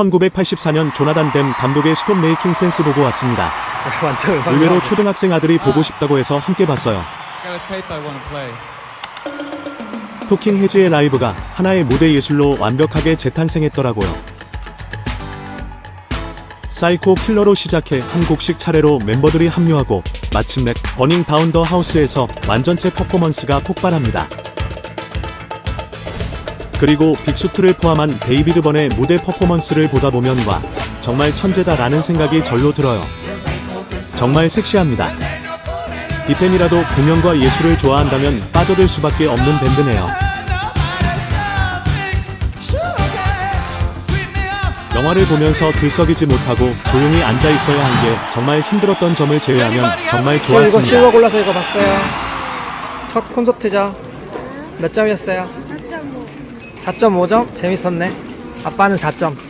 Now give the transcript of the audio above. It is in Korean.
1984년 조나단 댐 감독의 스톱 메이킹 센스 보고 왔습니다. 완전 음악 의외로. 초등학생 아들이 보고 싶다고 해서 함께 봤어요. 토킹 헤즈의 라이브가 하나의 무대 예술로 완벽하게 재탄생했더라고요. 사이코 킬러로 시작해 한 곡씩 차례로 멤버들이 합류하고 마침내 버닝 다운 더 하우스에서 완전체 퍼포먼스가 폭발합니다. 그리고 빅수트를 포함한 데이비드 번의 무대 퍼포먼스를 보다 보면 와 정말 천재다라는 생각이 절로 들어요. 정말 섹시합니다. 비팬이라도 공연과 예술을 좋아한다면 빠져들 수밖에 없는 밴드네요. 영화를 보면서 들썩이지 못하고 조용히 앉아 있어야 한 게 정말 힘들었던 점을 제외하면 정말 저 이거 좋았습니다. 실버 골라서 이거 봤어요. 첫 콘서트죠. 몇 점이었어요? 4.5점? 재밌었네. 아빠는 4점.